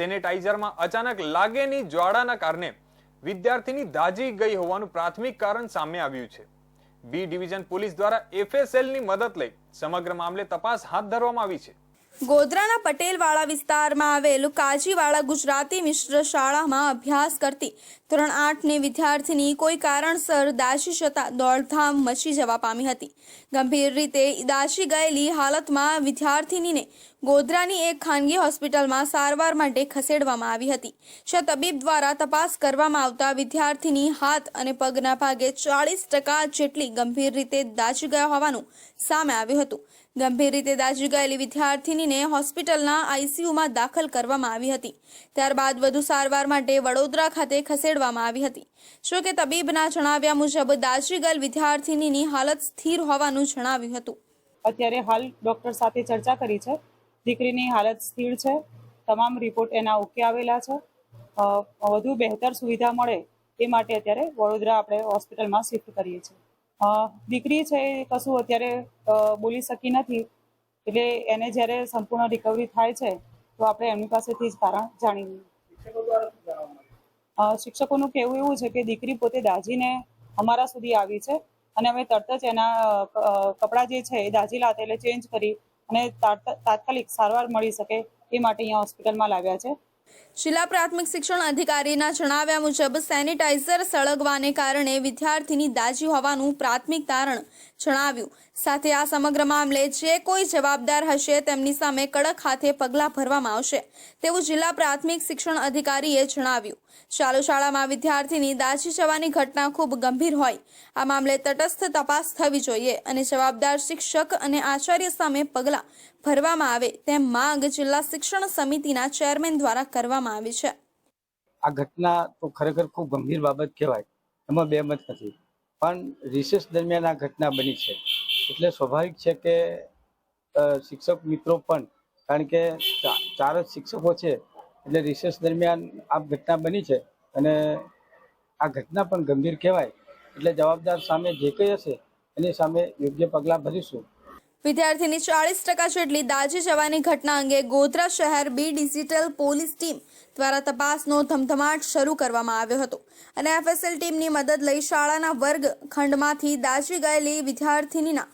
સેનેટાઈઝરમાં અચાનક લાગેની જ્વાળાના કારણે વિદ્યાર્થીની દાજી ગઈ હોવાનું પ્રાથમિક કારણ સામે આવ્યું છે. બી ડિવિઝન પોલીસ દ્વારા એફએસએલની મદદ લઈ સમગ્ર મામલે તપાસ હાથ ધરવામાં આવી છે. ગોધરાના પટેલવાળા વિસ્તારમાં આવેલ કાજીવાળા ગુજરાતી મિશ્ર શાળામાં અભ્યાસ કરતી ધોરણ આઠની વિદ્યાર્થીની કોઈ કારણસર દાઝી જતા દોડધામ મચી જવા પામી હતી. ગંભીર રીતે દાઝી ગયેલી હાલતમાં વિદ્યાર્થીનીને ગોધરાની એક ખાનગી હોસ્પિટલમાં સારવાર માટે ખસેડવામાં આવી હતી. જ્યાં તબીબ દ્વારા તપાસ કરવામાં આવતા વિદ્યાર્થીની હાથ અને પગના ભાગે ચાળીસ ટકા જેટલી ગંભીર રીતે દાઝી ગયા હોવાનું સામે આવ્યું હતું. ગંભીર રીતે દાઝી ગયેલી વિદ્યાર્થીનીને હોસ્પિટલના આઈસીયુમાં દાખલ કરવામાં આવી હતી. ત્યારબાદ વધુ સારવાર માટે વડોદરા ખાતે ખસેડવામાં આવી હતી. જો કે તબીબના જણાવ્યા મુજબ, દાઝી ગયેલ વિદ્યાર્થીનીની હાલત સ્થિર હોવાનું જણાવ્યું હતું. અત્યારે હાલ ડૉક્ટર સાથે ચર્ચા કરી છે. દીકરીની હાલત સ્થિર છે. તમામ રિપોર્ટ એના ઓકે આવેલા છે. વધુ બહેતર સુવિધા મળે એ માટે અત્યારે વડોદરા આપણે હોસ્પિટલમાં શિફ્ટ કરીએ છીએ. દીકરી છે એ કશું અત્યારે બોલી શકી નથી. એટલે એને જ્યારે સંપૂર્ણ રિકવરી થાય છે તો આપણે એમની પાસેથી જ કારણ જાણી લઈએ. શિક્ષકોનું કહેવું એવું છે કે દીકરી પોતે દાજીને અમારા સુધી આવી છે. અને અમે તરત જ એના કપડાં જે છે એ દાજી લાતે એટલે ચેન્જ કરી અને તાત- તાત્કાલિક સારવાર મળી શકે એ માટે અહીંયા હોસ્પિટલમાં લાવ્યા છે. જિલ્લા પ્રાથમિક શિક્ષણ અધિકારીના જણાવ્યા મુજબ સેનિટાઈઝર સળગવાને કારણે વિદ્યાર્થીની દાજી હોવાનું પ્રાથમિક તારણ જણાવ્યું. સાથે આ સમગ્ર મામલે જે કોઈ જવાબદાર હશે તેમની સામે કડક હાથે પગલાં ભરવામાં આવશે તેવું જિલ્લા પ્રાથમિક શિક્ષણ અધિકારીએ જણાવ્યું. ચાલુ શાળામાં વિદ્યાર્થીની દાજી જવાની ઘટના ખૂબ ગંભીર હોય. આ મામલે તટસ્થ તપાસ થવી જોઈએ અને જવાબદાર શિક્ષક અને આચાર્ય સામે પગલાં ભરવામાં આવે તેમ માંગ જિલ્લા શિક્ષણ સમિતિના ચેરમેન દ્વારા કરવામાં આવી છે. આ ઘટના તો ખરેખર ખૂબ ગંભીર બાબત કહેવાય, એમાં બે મત નથી. પણ રિસેસ દરમિયાન આ ઘટના બની છે. એટલે સ્વાભાવિક છે કે શિક્ષક મિત્રો પણ, કારણ કે ચાર જ શિક્ષકો છે, એટલે રિસેસ દરમિયાન આ ઘટના બની છે અને આ ઘટના પણ ગંભીર કહેવાય. એટલે જવાબદાર સામે જે કંઈ હશે, એની સામે યોગ્ય પગલાં ભરીશું. વિદ્યાર્થીની ચાળીસ ટકા જેટલી દાજી જવાની ઘટના અંગે ગોધરા શહેર બી ડિજિટલ પોલીસ ટીમ દ્વારા તપાસનો ધમધમાટ શરૂ કરવામાં આવ્યો હતો. અને એફએસએલ ટીમની મદદ લઈ શાળાના વર્ગ ખંડમાંથી દાજી ગયેલી વિદ્યાર્થીનીના